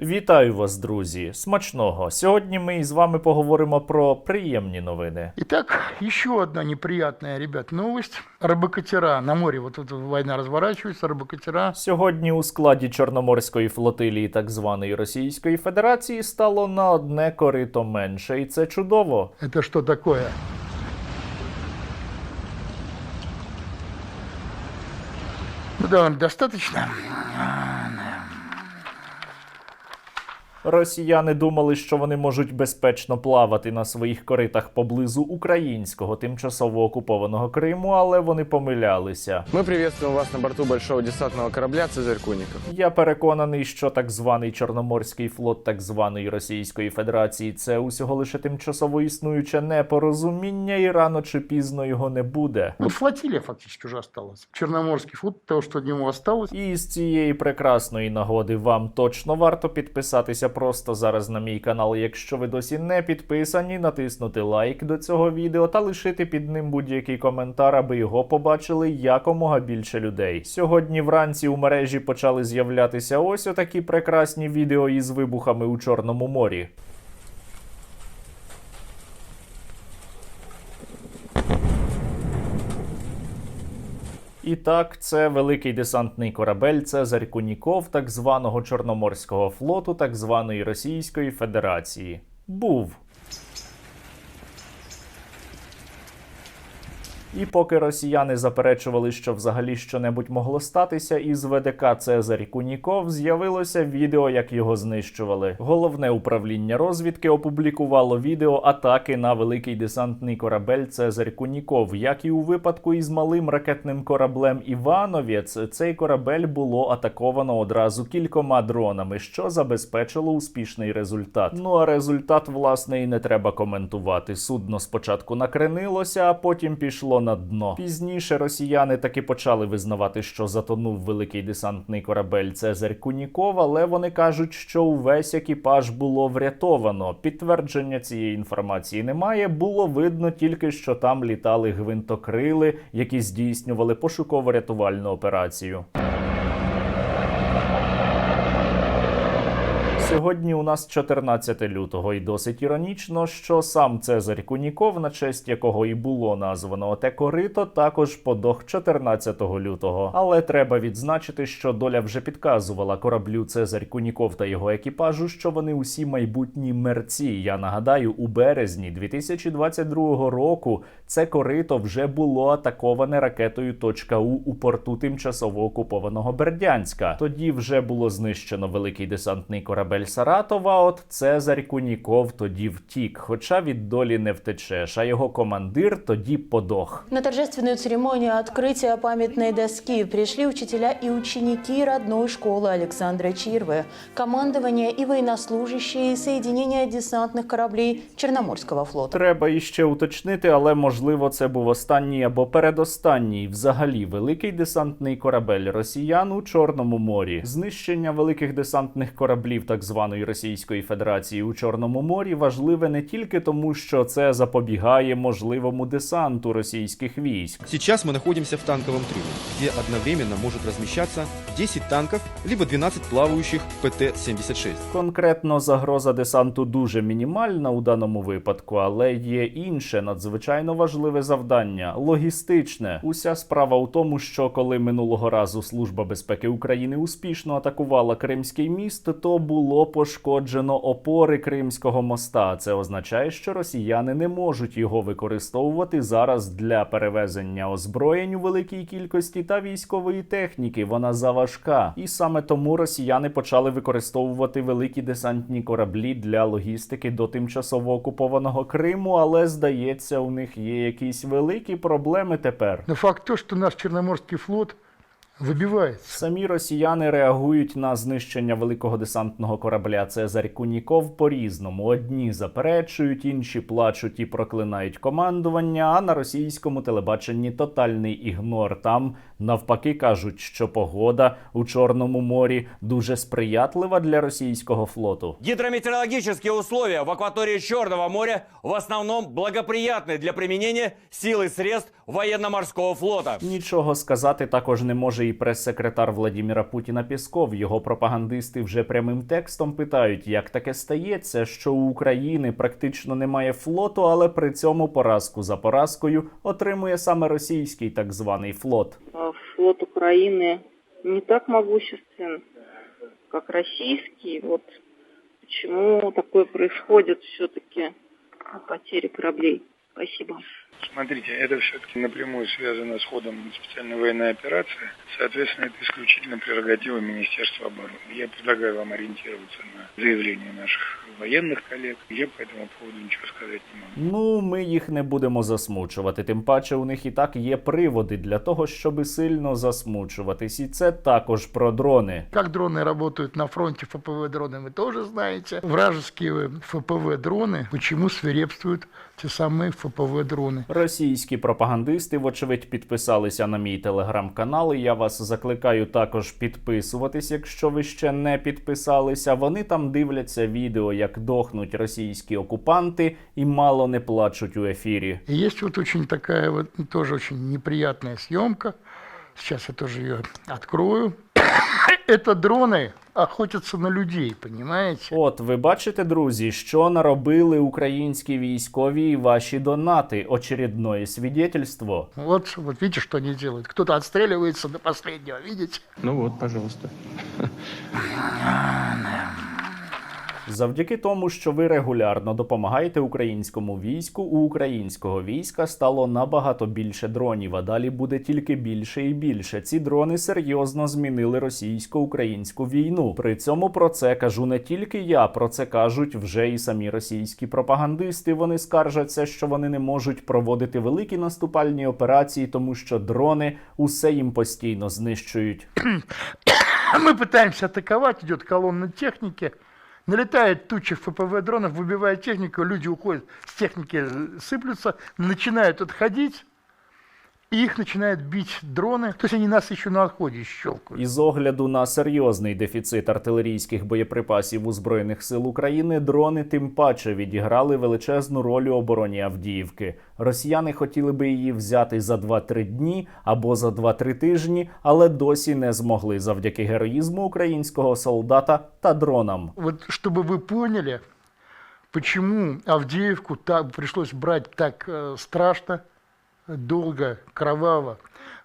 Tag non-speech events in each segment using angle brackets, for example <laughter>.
Вітаю вас, друзі! Смачного! Сьогодні ми із вами поговоримо про приємні новини. Итак, еще одна неприятная, ребят, новость. Рыбокатера на море, вот тут война разворачивается, рыбокатера Сьогодні у складі Чорноморської флотилії так званої Російської Федерації стало на одне корито менше, і це чудово. Это что такое? Ну да, достаточно. Росіяни думали, що вони можуть безпечно плавати на своїх коритах поблизу українського тимчасово окупованого Криму, але вони помилялися. Мы приветствуем вас на борту большого десантного корабля «Цезарь Куников». Я переконаний, що так званий Чорноморський флот так званої Російської Федерації це усього лише тимчасово існуюче непорозуміння, і рано чи пізно його не буде. Ну, флотилия фактически уже осталась. Черноморский флот, того, что от него осталось. І з цієї прекрасної нагоди вам точно варто підписатися просто зараз на мій канал, якщо ви досі не підписані, натиснути лайк до цього відео та лишити під ним будь-який коментар, аби його побачили якомога більше людей. Сьогодні вранці у мережі почали з'являтися ось отакі прекрасні відео із вибухами у Чорному морі. І так, це великий десантний корабель Цезарь Куніков так званого Чорноморського флоту так званої Російської Федерації. Був. І поки росіяни заперечували, що взагалі щонебудь могло статися, із ВДК Цезарь Куніков з'явилося відео, як його знищували. Головне управління розвідки опублікувало відео атаки на великий десантний корабель Цезарь Куніков. Як і у випадку із малим ракетним кораблем Івановець, цей корабель було атаковано одразу кількома дронами, що забезпечило успішний результат. Ну а результат, власне, і не треба коментувати. Судно спочатку накренилося, а потім пішло на дно. Пізніше росіяни таки почали визнавати, що затонув великий десантний корабель Цезарь Куніков, але вони кажуть, що увесь екіпаж було врятовано. Підтвердження цієї інформації немає. Було видно тільки, що там літали гвинтокрили, які здійснювали пошуково-рятувальну операцію. Сьогодні у нас 14 лютого, і досить іронічно, що сам Цезарь Куніков, на честь якого і було названо те корито, також подох 14 лютого. Але треба відзначити, що доля вже підказувала кораблю Цезарь Куніков та його екіпажу, що вони усі майбутні мерці. Я нагадаю, у березні 2022 року це корито вже було атаковане ракетою «Точка У» у порту тимчасово окупованого Бердянська. Тоді вже було знищено великий десантний корабель Саратова. От Цезарь Куніков тоді втік, хоча від долі не втечеш. А його командир тоді подох. На торжественную церемонию открытия памятной доски пришли учителя и ученики родной школы Александра Чирвы, командование и военнослужащие соединения десантных кораблей Черноморского флота. Треба іще уточнити, але можливо це був останній або передостанній взагалі великий десантний корабель росіян у Чорному морі. Знищення великих десантних кораблів так званої Російської Федерації у Чорному морі важливе не тільки тому, що це запобігає можливому десанту російських військ. Сейчас мы находимся в танковом трюме, где одновременно может размещаться 10 танков, либо 12 плавающих ПТ-76. Конкретно загроза десанту дуже мінімальна у даному випадку, але є інше надзвичайно важливе завдання логістичне. Уся справа у тому, що коли минулого разу Служба безпеки України успішно атакувала Кримський міст, то було пошкоджено опори Кримського моста. Це означає, що росіяни не можуть його використовувати зараз для перевезення озброєнь у великій кількості та військової техніки. Вона заважка, і саме тому росіяни почали використовувати великі десантні кораблі для логістики до тимчасово окупованого Криму. Але здається, у них є якісь великі проблеми тепер. Но факт то, что наш Черноморский флот выбивается. Самі росіяни реагують на знищення великого десантного корабля Цезарь Куніков по-різному. Одні заперечують, інші плачуть і проклинають командування. А на російському телебаченні тотальний ігнор. Там навпаки кажуть, що погода у Чорному морі дуже сприятлива для російського флоту. Гидрометеорологические условия в акватории Черного моря в основном благоприятны для применения сил и средств военно-морского флота. Нічого сказати також не може і російський прес-секретар Владіміра Путіна Пєсков. Його пропагандисти вже прямим текстом питають, як таке стається, що у України практично немає флоту, але при цьому поразку за поразкою отримує саме російський так званий флот. Флот Украины не так могуществен, как российский. Вот почему такое происходит все-таки потери кораблей. Спасибо. Смотрите, это все-таки напрямую связано с ходом специальной военной операции. Соответственно, это исключительно прерогатива Министерства обороны. Я предлагаю вам ориентироваться на заявления наших военных коллег. Я по этому поводу ничего сказать не могу. Ну, ми їх не будемо засмучувати. Тим паче, у них і так є приводи для того, щоб сильно засмучуватись. І це також про дрони. Как дроны работают на фронте, ФПВ-дроны вы тоже знаете. Вражеские ФПВ-дроны, почему свирепствуют те самые ФПВ-дроны. Російські пропагандисти, вочевидь, підписалися на мій телеграм-канал. і Я вас закликаю також підписуватись, якщо ви ще не підписалися. Вони там дивляться відео, як дохнуть російські окупанти, і мало не плачуть у ефірі. Есть вот очень такая вот тоже очень неприятная съемка. Сейчас я тоже ее открою. Это дроны охотятся на людей, понимаете? От ви бачите, друзі, що наробили українські військові і ваші донати. Очередное свидетельство. Вот, вот видите, что они делают. Кто-то отстреливается до последнего, видите? Ну вот, пожалуйста. Завдяки тому, що ви регулярно допомагаєте українському війську, у українського війська стало набагато більше дронів, а далі буде тільки більше і більше. Ці дрони серйозно змінили російсько-українську війну. При цьому про це кажу не тільки я, про це кажуть вже і самі російські пропагандисти. Вони скаржаться, що вони не можуть проводити великі наступальні операції, тому що дрони усе їм постійно знищують. <coughs> А мы пытаемся атаковать, идет колонна техники. Налетает туча ФПВ-дронов, выбивает технику, люди уходят с техники, э, сыплются, начинают отходить, и их начинают бить дроны. То есть они нас еще на отходе щелкают. Із огляду на серйозний дефіцит артилерійських боєприпасів у збройних сил України, дрони тим паче відіграли величезну роль у обороні Авдіївки. Росіяни хотіли би її взяти за 2-3 дні або за 2-3 тижні, але досі не змогли завдяки героїзму українського солдата та дронам. Вот чтобы вы поняли, почему Авдеевку так, пришлось брать так э, страшно, долго, кроваво.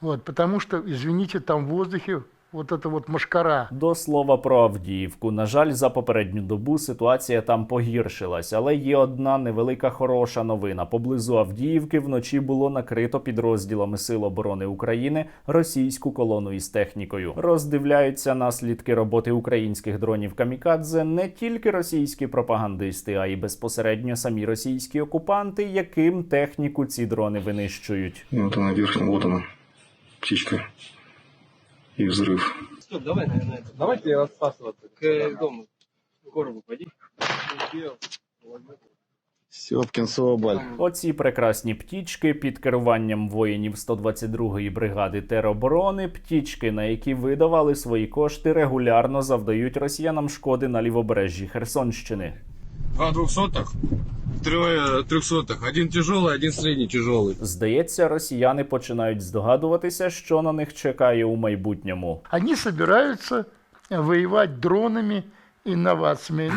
Вот, потому что, извините, там в воздухе вот это вот машкара. До слова про Авдіївку. На жаль, за попередню добу ситуація там погіршилась, але є одна невелика хороша новина. Поблизу Авдіївки вночі було накрито підрозділами Сил оборони України російську колону із технікою. Роздивляються наслідки роботи українських дронів камікадзе не тільки російські пропагандисти, а й безпосередньо самі російські окупанти, яким техніку ці дрони винищують. И вот она верхняя, вот она, птичка И взрыв. давай, наверное, давайте распасываться к дому, к коробу пойди. Сёпкин Соболь. Оці прекрасні птічки під керуванням воїнів 122-ї бригади тероборони, птічки, на які видавали свої кошти, регулярно завдають росіянам шкоди на лівобережжі Херсонщини. Два двухсотых, трое трехсотых. Один тяжелый, один средний тяжелый. Здається, росіяни починають здогадуватися, що на них чекає у майбутньому. Они собираются воевать дронами, инновациями.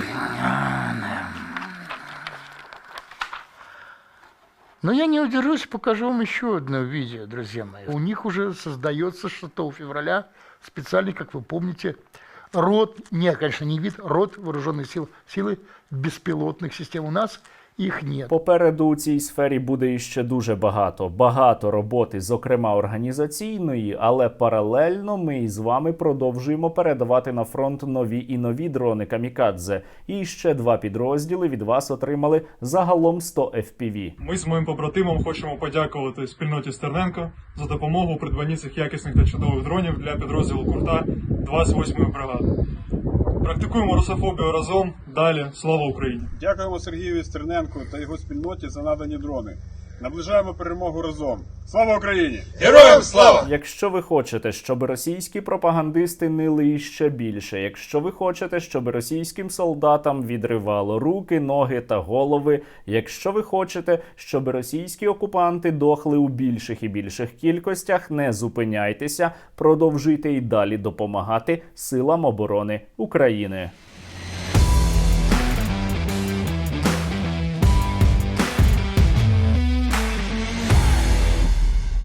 Но я не удержусь, покажу вам еще одно видео, друзья мои. У них уже создается 6 февраля специальный, как вы помните, род, нет, конечно, не вид, род вооруженных сил, силы беспилотных систем. У нас их нет. Попереду у цій сфері буде іще дуже багато, багато роботи, зокрема організаційної, але паралельно ми із вами продовжуємо передавати на фронт нові і нові дрони камікадзе. І ще два підрозділи від вас отримали загалом 100 FPV. Ми з моїм побратимом хочемо подякувати спільноті Стерненко за допомогу у придбанні цих якісних та чудових дронів для підрозділу Курта 28-ї бригади. Практикуємо русофобію разом. Далі слава Україні! Дякуємо Сергію Стерненку та його спільноті за надані дрони. Наближаємо перемогу разом. Слава Україні! Героям слава! Якщо ви хочете, щоб російські пропагандисти нили іще більше, якщо ви хочете, щоб російським солдатам відривало руки, ноги та голови, якщо ви хочете, щоб російські окупанти дохли у більших і більших кількостях, не зупиняйтеся, продовжуйте і далі допомагати силам оборони України.